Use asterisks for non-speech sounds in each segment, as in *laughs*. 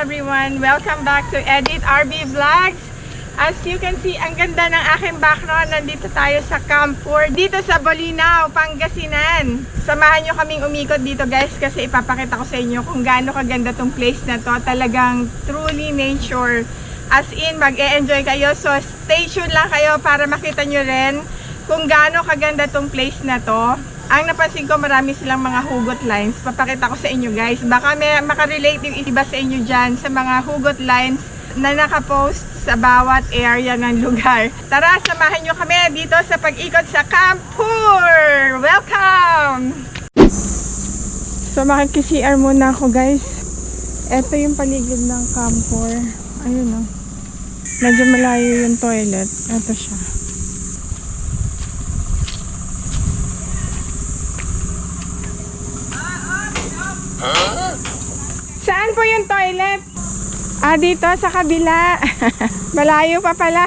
everyone! Welcome back to Edit RB Vlogs. As you can see, ang ganda ng aking background. Nandito tayo sa Campur, dito sa Bolinao, Pangasinan. Samahan nyo kaming umikot dito guys kasi ipapakita ko sa inyo kung gaano kaganda tong place na to. Talagang truly nature. As in, mag-e-enjoy kayo. So, stay tuned lang kayo para makita nyo rin kung gaano kaganda tong place na to. Ang napansin ko, marami silang mga hugot lines. Papakita ko sa inyo guys. Baka may makarelate yung iba sa inyo dyan sa mga hugot lines na nakapost sa bawat area ng lugar. Tara, samahan nyo kami dito sa pag-ikot sa Campur! Welcome! So, makikisi-CR muna ako guys. Ito yung paligid ng Campur. Ayun o. Medyo malayo yung toilet. Ito siya. Saan po yung toilet? Ah, dito sa kabila. *laughs* Malayo pa pala.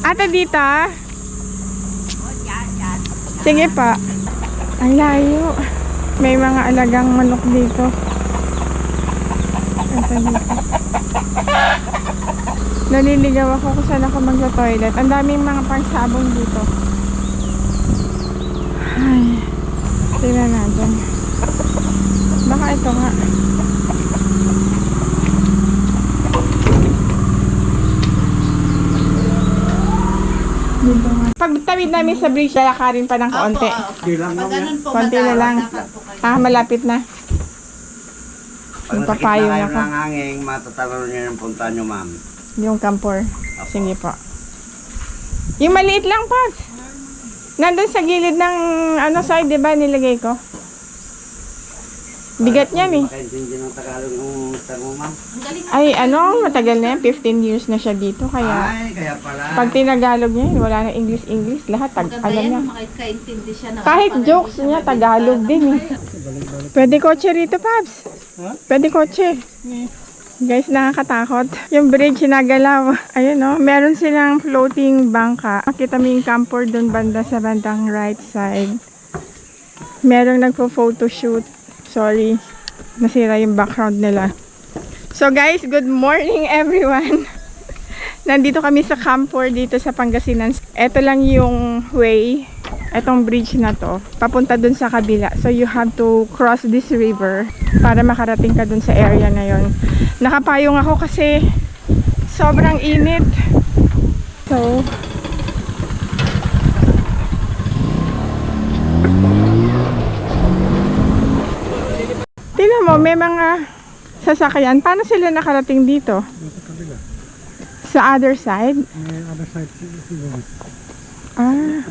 Ate dito? Sige pa. Ang layo. May mga alagang manok dito. Ito dito. Naliligaw ako kung saan ako magsa-toilet. Ang daming mga pangsabong dito. Ay. Tingnan natin. Baka ito nga. Dito nga. Pag tawid namin sa bridge, lalakarin pa ng kaunti. Pag Konti na lang. Ah, malapit na. Pag Yung papayong nakita ako. kayo ng hanging, matatalon niyo yung punta niyo, ma'am. Yung kampor. Sige po. Yung maliit lang, Pops. Nandun sa gilid ng ano side, di ba, nilagay ko? Bigat niyan eh. Makaintindi ng Tagalog yung ma'am. Galing Ay, ano, matagal na yan. 15 years na siya dito. Kaya, Ay, kaya pala. pag tinagalog niya, wala na English-English. Lahat, tag maganda alam yan, niya. makikaintindi siya. na- Kahit jokes hindi niya. Tagalog din eh. Pwede kotse rito, Paps. Pwede kotse. Guys, nakakatakot. Yung bridge sinagalaw. Ayun no, meron silang floating bangka. Makita mo yung camper dun banda sa bandang right side. Merong nagpo-photoshoot. Sorry, nasira yung background nila. So guys, good morning *laughs* everyone. Nandito kami sa camper dito sa Pangasinan. Ito lang yung way, etong bridge na to, papunta dun sa kabila. So you have to cross this river para makarating ka dun sa area na yon. Nakapayong ako kasi sobrang init. So, Tingnan mo, may mga sasakyan. Paano sila nakarating dito? Sa other side? Ah,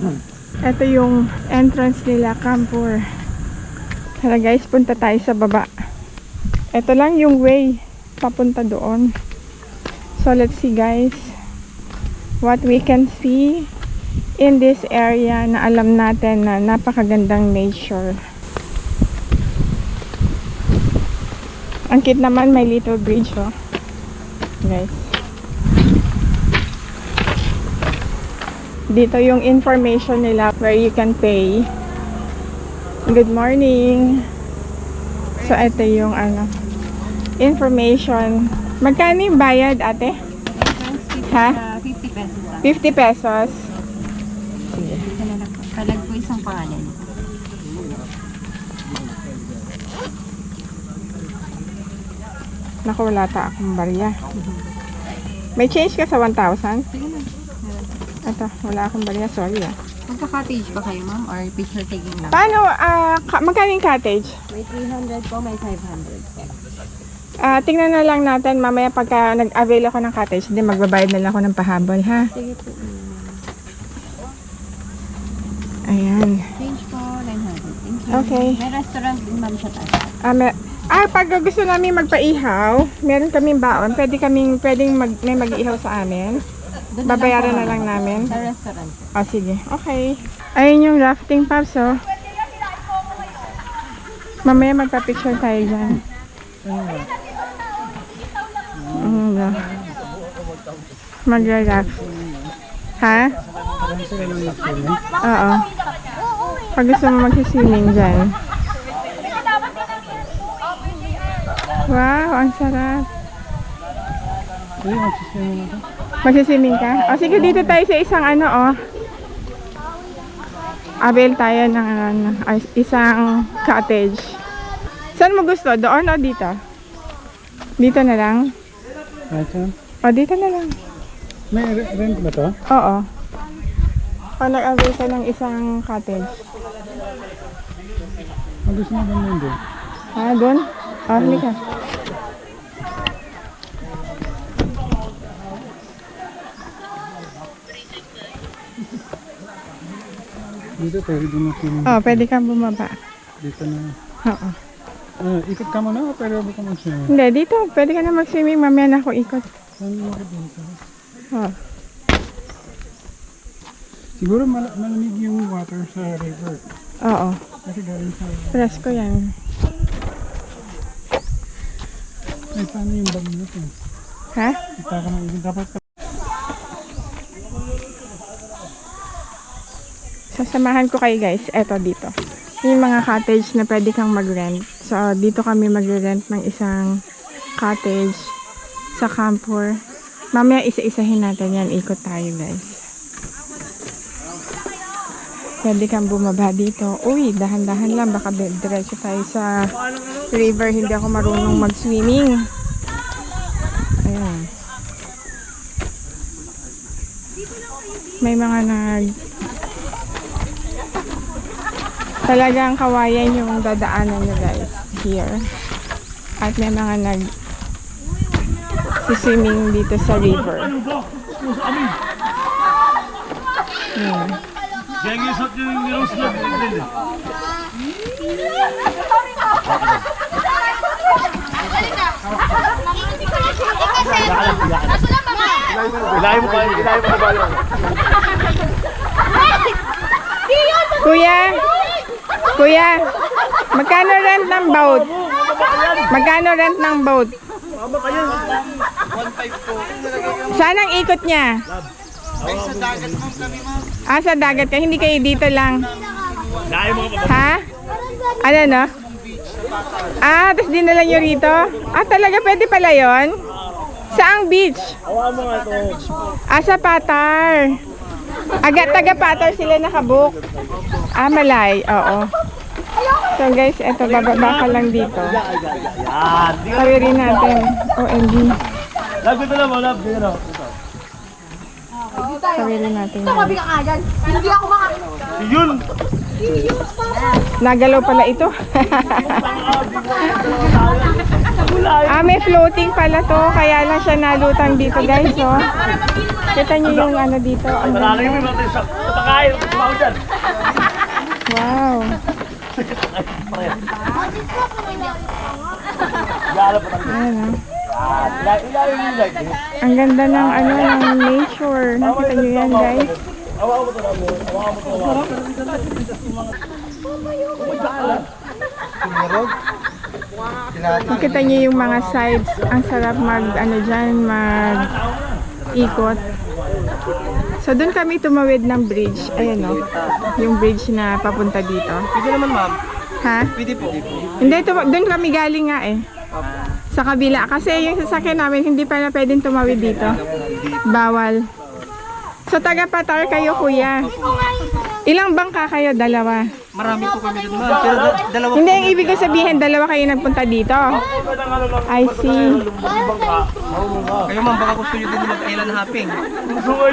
ito yung entrance nila, Campur. Tara guys, punta tayo sa baba. Ito lang yung way papunta doon. So let's see guys what we can see in this area na alam natin na napakagandang nature. Ang cute naman may little bridge oh. Guys. Dito yung information nila where you can pay. Good morning. So, ito yung ano, information. Magkano yung bayad, ate? Ha? 50 pesos ah. 50 pesos. Kalag po isang pangalan. Naku, wala ta akong barya. May change ka sa 1,000? Sige na. Ito, wala akong barya. Sorry ah. Magka-cottage ba kayo ma'am? Or picture taking lang? Paano, ah, ka- magkano yung cottage? May 300 po, may 500 po. Ah, tingnan na lang natin mamaya pagka nag-avail ako ng cottage, hindi magbabayad na lang ako ng pahabol, ha? Sige po. Ayan. Change po, 900. Thank you. Okay. May restaurant din ma'am sa taas. Ah, may- ah, pag gusto namin magpaihaw, meron kaming baon, pwede kaming, pwedeng mag, may mag-ihaw sa amin. Babayaran na lang namin. Sa restaurant. Ah, sige. Okay. Ayun yung rafting paps, oh. Mamaya magpa-picture tayo dyan. Mm, no. Magra-raft. Ha? Oo. Pag gusto mo mag-swimming dyan. Wow, ang sarap. Uy, magsiswimming ako. Magsiswimming ka? O sige, dito tayo sa isang ano, oh. Avail tayo ng ano, ay, isang cottage. Saan mo gusto? Doon o dito? Dito na lang? Saan. O, dito na lang. May re- rent ba to? Oo. O, nag-avail ka ng isang cottage. Ang gusto mo ba nun doon? Ah, doon? O, halika. Dito, pwede din ang swimming. O, pwede kang bumaba. Dito na. Oo. Ah, ikot ka muna o pero ba ka mag-swimming? Hindi, dito. Pwede ka na mag-swimming. Mamaya na ako ikot. Saan mo ako dito? O. Siguro mal- malamig yung water sa river. Oo. Kasi galing sa... Presko yan. Ay, paano yung bag mo ito? Ha? Kita ka ng. Dapat ka... Sasamahan ko kayo guys, eto dito. Yung mga cottage na pwede kang mag-rent. So, dito kami mag-rent ng isang cottage sa Campur. Mamaya isa-isahin natin yan. Ikot tayo guys. Pwede kang bumaba dito. Uy, dahan-dahan lang. Baka di- diretso tayo sa river. Hindi ako marunong mag-swimming. Ayan. May mga nag Talagang kawayan yung dadaanan nyo guys here. At may mga nag swimming dito sa river. Hmm. Kuya, kuya, magkano rent ng boat? Magkano rent ng boat? Saan ang ikot niya? Ah, sa dagat ka. Hindi kayo dito lang. Ha? Ano no? Ah, tapos dinala nyo rito? Ah, talaga pwede pala yon? Saang beach? Ah, sa Patar. Aga, taga Patar sila nakabook. Ah, malay. Oo. So guys, eto bababa ka lang dito. Tawirin natin. OMG. Love ko na mo, love. Dito na. Tawirin natin. Yun! Nagalaw pala ito. *laughs* ah, may floating pala to. Kaya lang siya nalutang dito guys. Oh. Kita niyo yung ano dito. Ang ganda. Wow. Ayan, oh. Yung. Ang ganda ng ano ng nature. Nakita niyo yan guys. Awa mo Nakita niyo yung mga sides. Ang sarap mag ano dyan, mag ikot. So doon kami tumawid ng bridge. Ayan o. Yung bridge na papunta dito. Pwede naman ma'am. Ha? Pwede po. Hindi, doon kami galing nga eh. Sa kabila. Kasi yung sasakyan namin, hindi pa na pwedeng tumawid dito. Bawal. So, taga-patar kayo, kuya. Ilang bangka kayo? Dalawa. Marami po kami dito ma'am. Pero da- dalawa Hindi, ang ibig ko sabihin, dalawa kayo nagpunta dito. I see. Kayo ma'am, baka gusto nyo din mag-island hopping.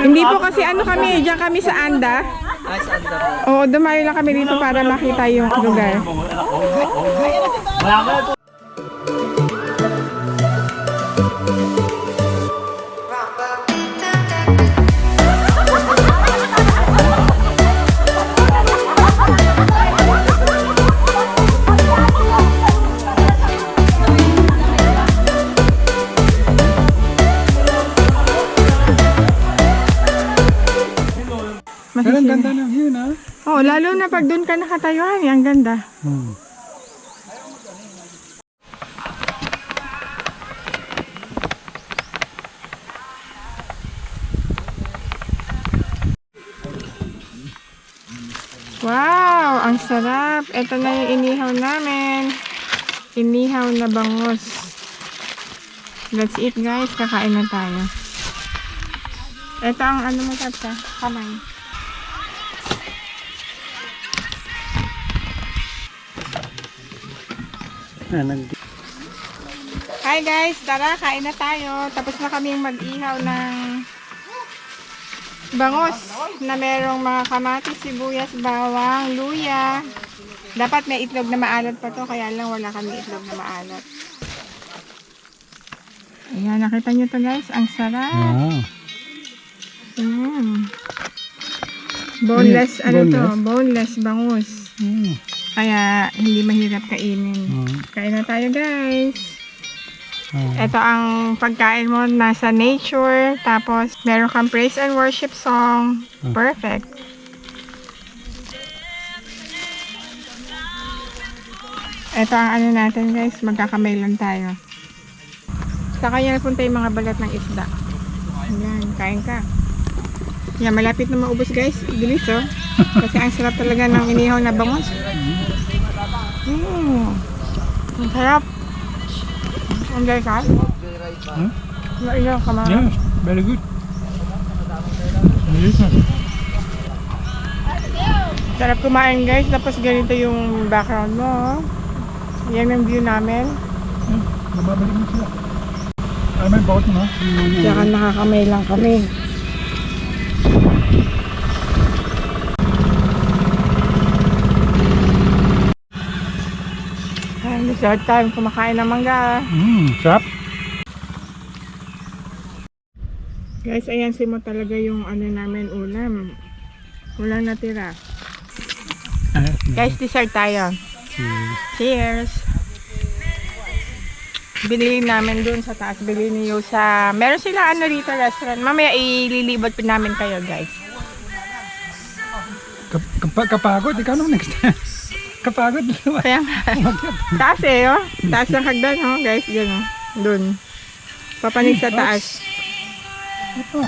Hindi po kasi ano kami, diyan kami sa Anda. Ay, saan daw? Oo, dumayo lang kami dito para makita yung lugar. Wala ka na pag doon ka nakatayo, ay, ang ganda. Hmm. Wow, ang sarap. Ito na yung inihaw namin. Inihaw na bangus. let's eat guys. Kakain na tayo. Ito ang ano mo tapsa, kamay. Hi guys, tara kain na tayo. Tapos na kaming mag-ihaw ng bangos na merong mga kamatis, sibuyas, bawang, luya. Dapat may itlog na maalat pa to, kaya lang wala kami itlog na maalat. Ayan, nakita nyo to guys, ang sarap. Ah. Mm. Boneless, Mm, ano to, boneless? boneless bangus. Mm. Kaya hindi mahirap kainin. Mm. Kain na tayo guys. Ah. Ito ang pagkain mo nasa nature, tapos meron kang praise and worship song. Perfect. Ito ang ano natin guys, magkakamay lang tayo. Sa kanya napunta yung mga balat ng isda. Ayan, kain ka. Yan, malapit na maubos guys. Bilis oh. *laughs* Kasi ang sarap talaga ng inihaw na bangus. Mm. Ang sarap. Ang dahil ka? Hmm? Mailaw ka mga. Yes, very good. Ah. Sarap kumain guys. Tapos ganito yung background mo. oh. Yan ang view namin. Hmm, Mababalik mo sila. Ah, may boat, no? Tsaka nakakamay lang kami. Dessert time. Kumakain ng mangga. Mm, sarap. Guys, ayan si mo talaga yung ano namin ulam. Walang natira. *laughs* Guys, dessert tayo. cheers. Cheers! Bilhin namin dun sa taas. Bilhin niyo sa... Meron sila ano rito restaurant. Mamaya ililibot pa namin kayo guys. Kap kapa kapagod, ikaw naman next Kapagod. Kaya nga. *laughs* taas eh oh. Taas ng hagdan oh guys. Dyan oh. Dun. Papanig sa taas. Ito.